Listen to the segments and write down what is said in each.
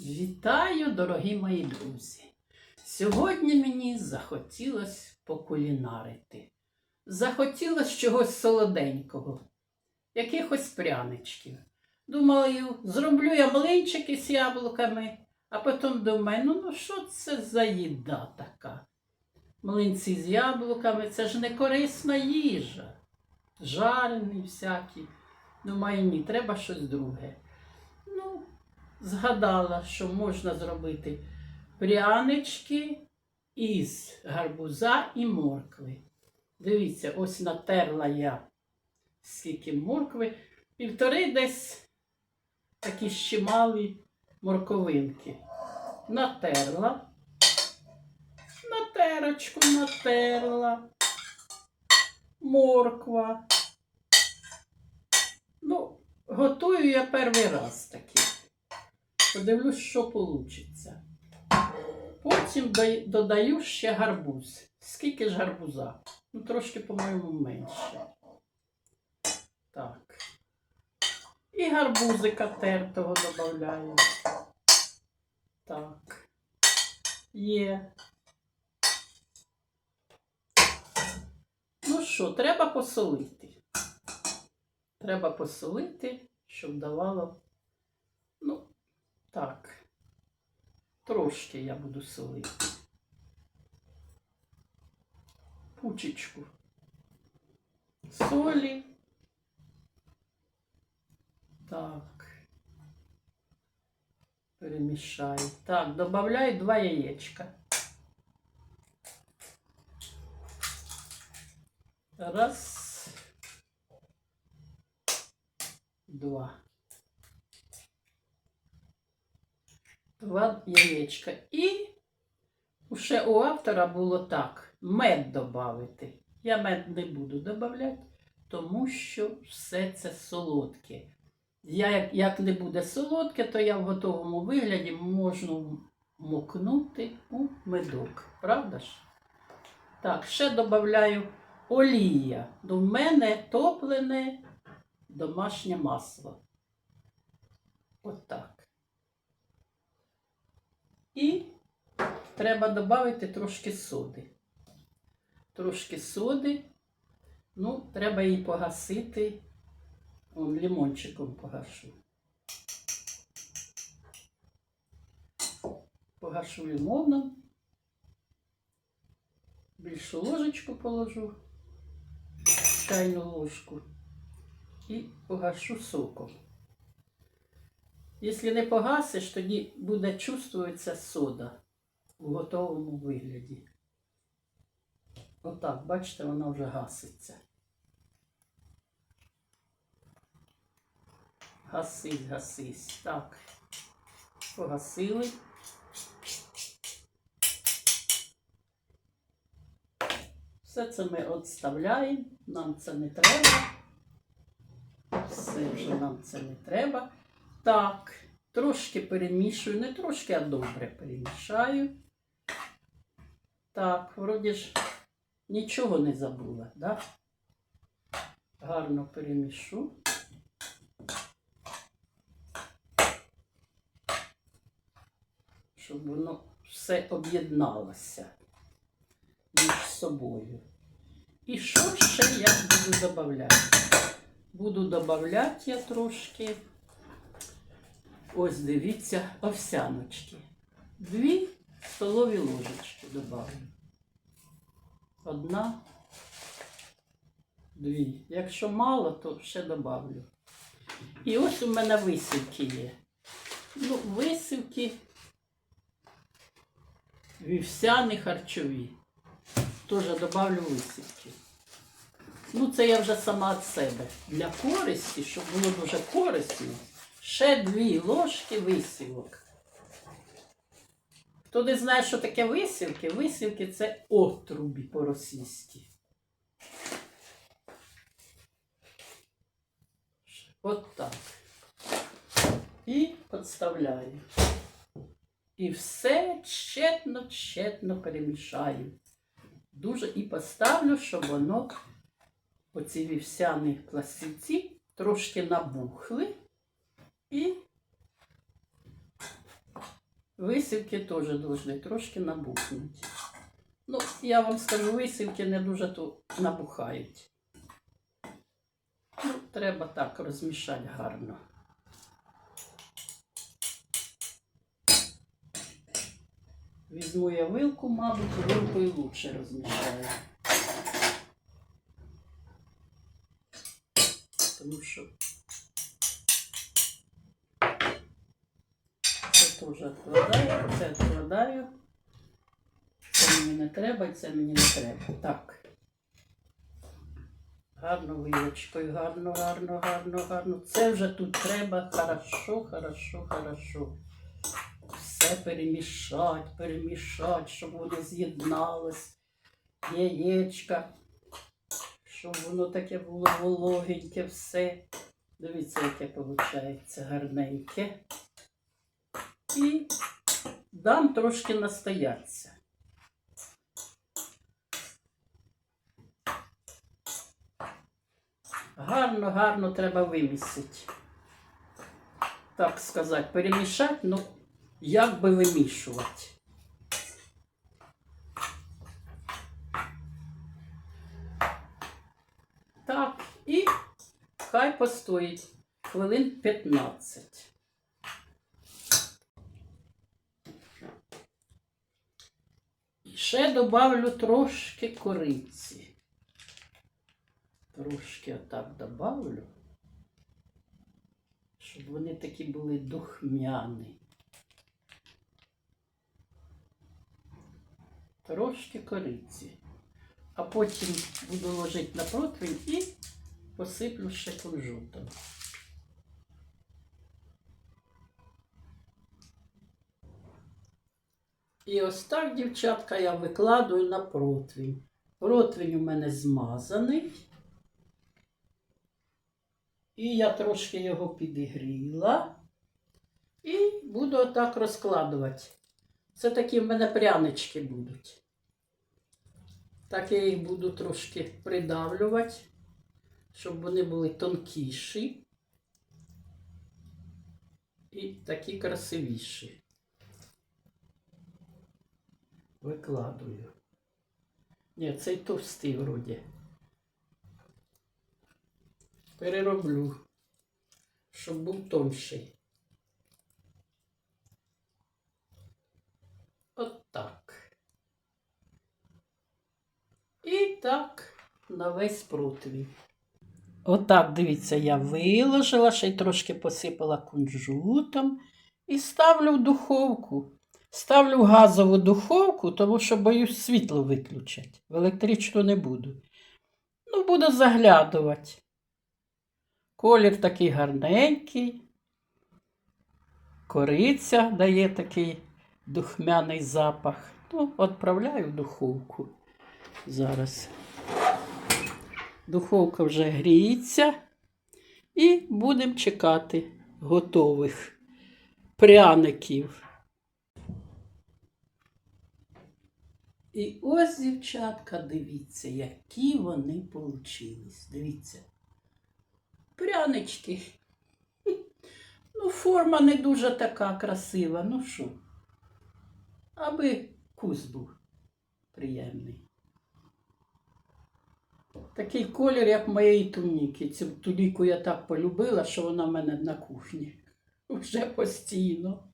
Вітаю, дорогі мої друзі! Сьогодні мені захотілося покулінарити. Захотілося чогось солоденького, якихось пряничків. Думаю, зроблю я млинчики з яблуками, а потім думаю, ну, ну що це за їда така? Млинці з яблуками це ж не корисна їжа. Жарені всякі. Думаю, ні, треба щось друге. Ну, згадала, що можна зробити прянички із гарбуза і моркви. Дивіться, ось натерла я скільки моркви, півтори десь такі щемалі морковинки. Натерла, на терочку натерла, морква. Ну, готую я перший раз такий. Подивлюсь, що вийде. Потім додаю ще гарбуз. Скільки ж гарбуза? Ну, трошки, по-моєму, менше. Так. І гарбузика тертого додаю. Так. Є. Ну що, треба посолити. Треба посолити, щоб давало. Ну, так. Трошки я буду солити. Пучечку. Солі. Так. Перемішаю. Так, додаю два яєчка. Раз. Два. Два яєчка. І ще у автора було так: мед додати. Я мед не буду додавати, тому що все це солодке. Я, як, як не буде солодке, то я в готовому вигляді можу мокнути у медок. Правда ж? Так, ще додаю олія. До мене топлене домашнє масло. Отак. І треба додати трошки соди. Трошки соди. Ну, треба її погасити. Вон, лимончиком погашу. Погашу лимоном. Більшу ложечку положу, чайну ложку і погашу соком. Якщо не погасиш, тоді буде чувствуватися сода у готовому вигляді. Отак, бачите, вона вже гаситься. Гасись, гасись. Так. Погасили. Все це ми відставляємо. Нам це не треба. Все вже нам це не треба. Так, трошки перемішую, не трошки, а добре перемішаю. Так, вроді ж нічого не забула, да? Гарно перемішу. Щоб воно все об'єдналося між собою. І що ще я буду додавати? Буду додавати я трошки. Ось дивіться, овсяночки. Дві столові ложечки додавлю. Одна, дві. Якщо мало, то ще додавлю. І ось у мене висівки є. Ну, висівки вівсяні харчові. Теж додавлю висівки. Ну, це я вже сама від себе. Для користі, щоб було дуже корисно, ще дві ложки висівок. Хто не знає, що таке висівки, висівки це отрубі по-російськи. От так. І підставляю. І все тщетно, тщетно перемішаю. Дуже і поставлю, щоб воно, оці вівсяні пластівці, трошки набухли і Висівки теж повинні трошки набухнути. Ну, я вам скажу, висівки не дуже то набухають. Ну, треба так розмішати гарно. Візьму я вилку, мабуть, вилкою лучше розмішаю. Тому що це теж відкладаю, це відкладаю. Це мені не треба, це мені не треба. Так. Гарно вилочкою, гарно, гарно, гарно, гарно. Це вже тут треба хорошо, хорошо, хорошо. Все перемішати, перемішати, щоб воно з'єдналось. Яєчка. Щоб воно таке було вологеньке все. Дивіться, яке виходить гарненьке. І дам трошки настояться. Гарно, гарно треба вимісити. Так сказати, перемішати, ну як би вимішувати. Так, і хай постоїть хвилин 15. Ще добавлю трошки кориці. Трошки отак добавлю, щоб вони такі були духмяні. Трошки кориці. А потім буду ложити на противень і посиплю ще кунжутом. І ось так, дівчатка, я викладую на противень. Противень у мене змазаний. І я трошки його підігріла. І буду отак розкладувати. Це такі в мене прянички будуть. Так я їх буду трошки придавлювати, щоб вони були тонкіші і такі красивіші. Викладую. Ні, цей товстий вроді. Перероблю, щоб був тонший. От так. І так на весь противень. Отак, дивіться, я виложила, ще й трошки посипала кунжутом і ставлю в духовку. Ставлю газову духовку, тому що боюсь світло виключать. В електричну не буду. Ну, буду заглядувати. Колір такий гарненький. Кориця дає такий духмяний запах. Ну, відправляю в духовку зараз. Духовка вже гріється. І будемо чекати готових пряників. І ось, дівчатка, дивіться, які вони получились. Дивіться. Прянички. Ну, форма не дуже така красива. Ну що? Аби вкус був приємний. Такий колір, як моєї туніки. Цю туніку я так полюбила, що вона в мене на кухні. Вже постійно.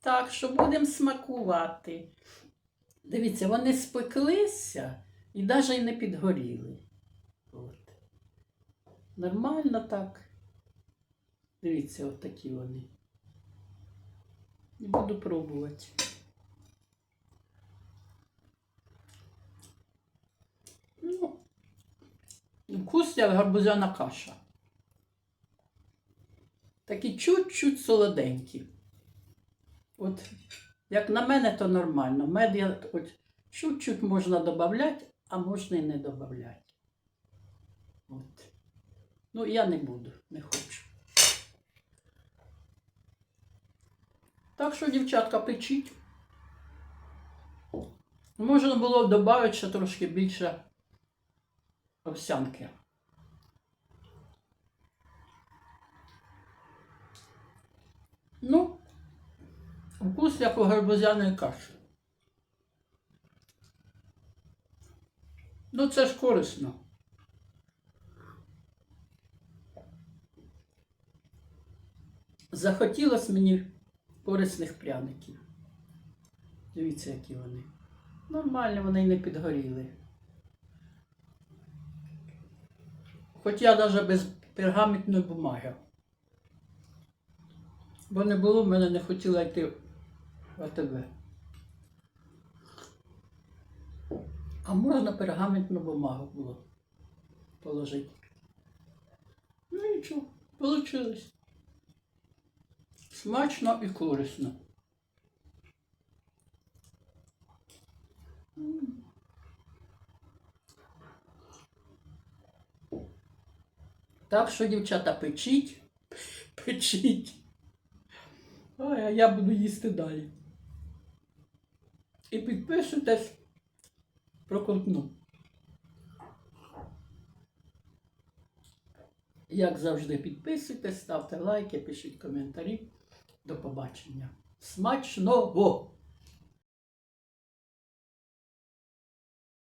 Так що будемо смакувати. Дивіться, вони спеклися і навіть не підгоріли. От. Нормально так. Дивіться, от такі вони. І буду пробувати. Ну, вкус як гарбузяна каша. Такі чуть-чуть солоденькі. От, як на мене, то нормально. Мед я чуть-чуть можна додати, а можна і не додати. От. Ну, я не буду, не хочу. Так що, дівчатка, печіть. Можна було додати ще трошки більше овсянки. Ну, вкус як у гарбузяної каші. Ну, це ж корисно. Захотілось мені корисних пряників. Дивіться, які вони. Нормально, вони й не підгоріли. Хоч я навіть без пергаментної бумаги. Бо не було, в мене не хотіла йти АТВ. А можна пергаментну бумагу було положити. Ну нічого, вийшло. Смачно і корисно. Так що, дівчата, печіть, печіть. А я буду їсти далі. І підписуйтесь про куртну. Як завжди, підписуйтесь, ставте лайки, пишіть коментарі. До побачення. Смачного!